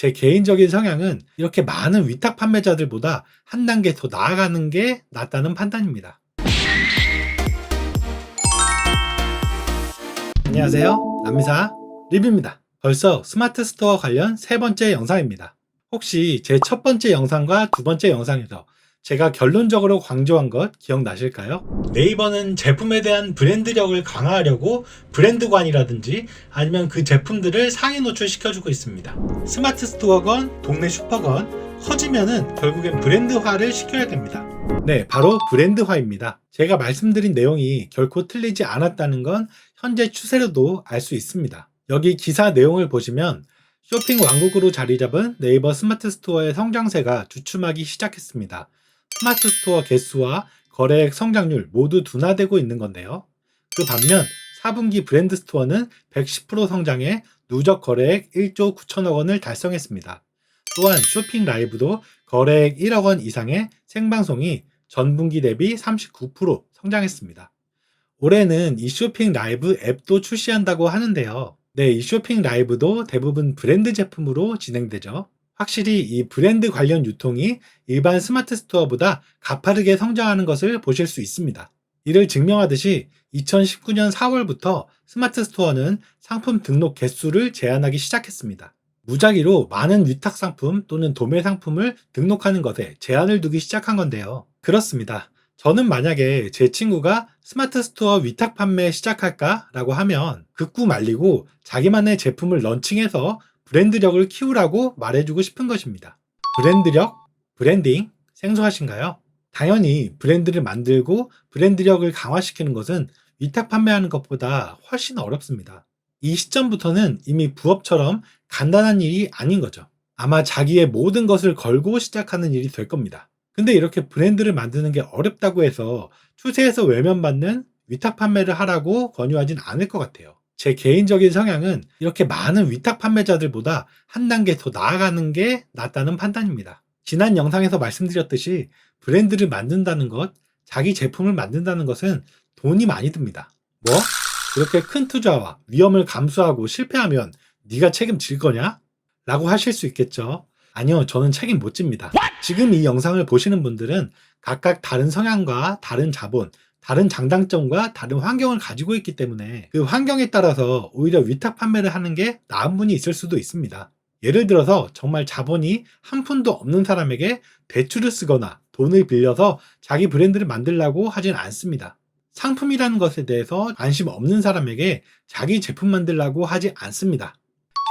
제 개인적인 성향은 이렇게 많은 위탁 판매자들보다 한 단계 더 나아가는 게 낫다는 판단입니다. 안녕하세요. 남미사 리뷰입니다. 벌써 스마트 스토어 관련 세 번째 영상입니다. 혹시 제 첫 번째 영상과 두 번째 영상에서 제가 결론적으로 강조한 것 기억나실까요? 네이버는 제품에 대한 브랜드력을 강화하려고 브랜드관이라든지 아니면 그 제품들을 상위 노출시켜주고 있습니다. 스마트 스토어건 동네 슈퍼건 커지면은 결국엔 브랜드화를 시켜야 됩니다. 네, 바로 브랜드화입니다. 제가 말씀드린 내용이 결코 틀리지 않았다는 건 현재 추세로도 알 수 있습니다. 여기 기사 내용을 보시면 쇼핑 왕국으로 자리 잡은 네이버 스마트 스토어의 성장세가 주춤하기 시작했습니다. 스마트 스토어 개수와 거래액 성장률 모두 둔화되고 있는 건데요. 그 반면 4분기 브랜드 스토어는 110% 성장해 누적 거래액 1조 9천억 원을 달성했습니다. 또한 쇼핑 라이브도 거래액 1억 원 이상의 생방송이 전분기 대비 39% 성장했습니다. 올해는 이 쇼핑 라이브 앱도 출시한다고 하는데요. 네, 이 쇼핑 라이브도 대부분 브랜드 제품으로 진행되죠. 확실히 이 브랜드 관련 유통이 일반 스마트 스토어보다 가파르게 성장하는 것을 보실 수 있습니다. 이를 증명하듯이 2019년 4월부터 스마트 스토어는 상품 등록 개수를 제한하기 시작했습니다. 무작위로 많은 위탁 상품 또는 도매 상품을 등록하는 것에 제한을 두기 시작한 건데요. 그렇습니다. 저는 만약에 제 친구가 스마트 스토어 위탁 판매 시작할까? 라고 하면 극구 말리고 자기만의 제품을 런칭해서 브랜드력을 키우라고 말해주고 싶은 것입니다. 브랜드력? 브랜딩? 생소하신가요? 당연히 브랜드를 만들고 브랜드력을 강화시키는 것은 위탁 판매하는 것보다 훨씬 어렵습니다. 이 시점부터는 이미 부업처럼 간단한 일이 아닌 거죠. 아마 자기의 모든 것을 걸고 시작하는 일이 될 겁니다. 근데 이렇게 브랜드를 만드는 게 어렵다고 해서 추세에서 외면받는 위탁 판매를 하라고 권유하진 않을 것 같아요. 제 개인적인 성향은 이렇게 많은 위탁 판매자들보다 한 단계 더 나아가는 게 낫다는 판단입니다. 지난 영상에서 말씀드렸듯이 브랜드를 만든다는 것, 자기 제품을 만든다는 것은 돈이 많이 듭니다. 뭐? 그렇게 큰 투자와 위험을 감수하고 실패하면 네가 책임질 거냐? 라고 하실 수 있겠죠. 아니요, 저는 책임 못 집니다. 지금 이 영상을 보시는 분들은 각각 다른 성향과 다른 자본, 다른 장단점과 다른 환경을 가지고 있기 때문에 그 환경에 따라서 오히려 위탁 판매를 하는 게 나은 분이 있을 수도 있습니다. 예를 들어서 정말 자본이 한 푼도 없는 사람에게 대출을 쓰거나 돈을 빌려서 자기 브랜드를 만들려고 하진 않습니다. 상품이라는 것에 대해서 관심 없는 사람에게 자기 제품 만들려고 하지 않습니다.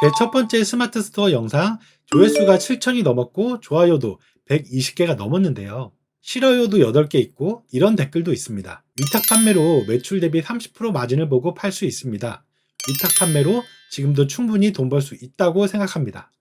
제 첫 번째 스마트 스토어 영상 조회수가 7천이 넘었고 좋아요도 120개가 넘었는데요. 싫어요도 8개 있고 이런 댓글도 있습니다. 위탁 판매로 매출 대비 30% 마진을 보고 팔 수 있습니다. 위탁 판매로 지금도 충분히 돈 벌 수 있다고 생각합니다.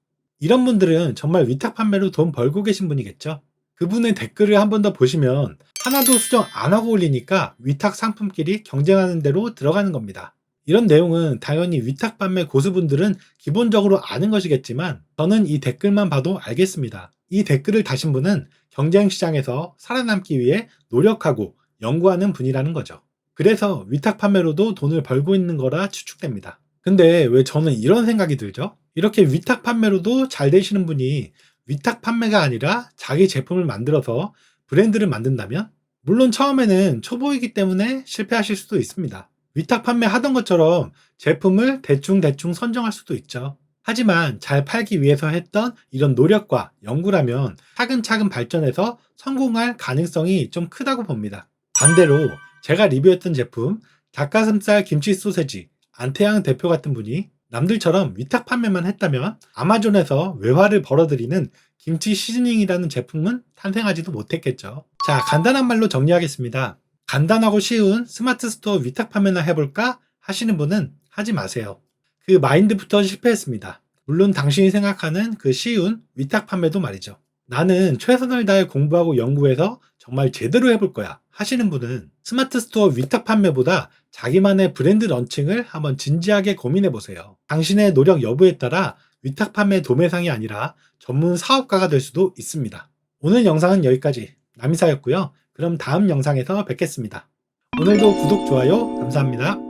이런 분들은 정말 위탁 판매로 돈 벌고 계신 분이겠죠? 그분의 댓글을 한 번 더 보시면 하나도 수정 안 하고 올리니까 위탁 상품끼리 경쟁하는 대로 들어가는 겁니다. 이런 내용은 당연히 위탁 판매 고수분들은 기본적으로 아는 것이겠지만 저는 이 댓글만 봐도 알겠습니다. 이 댓글을 다신 분은 경쟁 시장에서 살아남기 위해 노력하고 연구하는 분이라는 거죠. 그래서 위탁 판매로도 돈을 벌고 있는 거라 추측됩니다. 근데 왜 저는 이런 생각이 들죠? 이렇게 위탁 판매로도 잘 되시는 분이 위탁 판매가 아니라 자기 제품을 만들어서 브랜드를 만든다면? 물론 처음에는 초보이기 때문에 실패하실 수도 있습니다. 위탁 판매 하던 것처럼 제품을 대충대충 선정할 수도 있죠. 하지만 잘 팔기 위해서 했던 이런 노력과 연구라면 차근차근 발전해서 성공할 가능성이 좀 크다고 봅니다. 반대로 제가 리뷰했던 제품 닭가슴살 김치 소세지 안태양 대표 같은 분이 남들처럼 위탁 판매만 했다면 아마존에서 외화를 벌어들이는 김치 시즈닝이라는 제품은 탄생하지도 못했겠죠. 자, 간단한 말로 정리하겠습니다. 간단하고 쉬운 스마트 스토어 위탁 판매나 해볼까 하시는 분은 하지 마세요. 그 마인드부터 실패했습니다. 물론 당신이 생각하는 그 쉬운 위탁 판매도 말이죠. 나는 최선을 다해 공부하고 연구해서 정말 제대로 해볼 거야 하시는 분은 스마트 스토어 위탁 판매보다 자기만의 브랜드 런칭을 한번 진지하게 고민해 보세요. 당신의 노력 여부에 따라 위탁 판매 도매상이 아니라 전문 사업가가 될 수도 있습니다. 오늘 영상은 여기까지 남이사였고요. 그럼 다음 영상에서 뵙겠습니다. 오늘도 구독, 좋아요 감사합니다.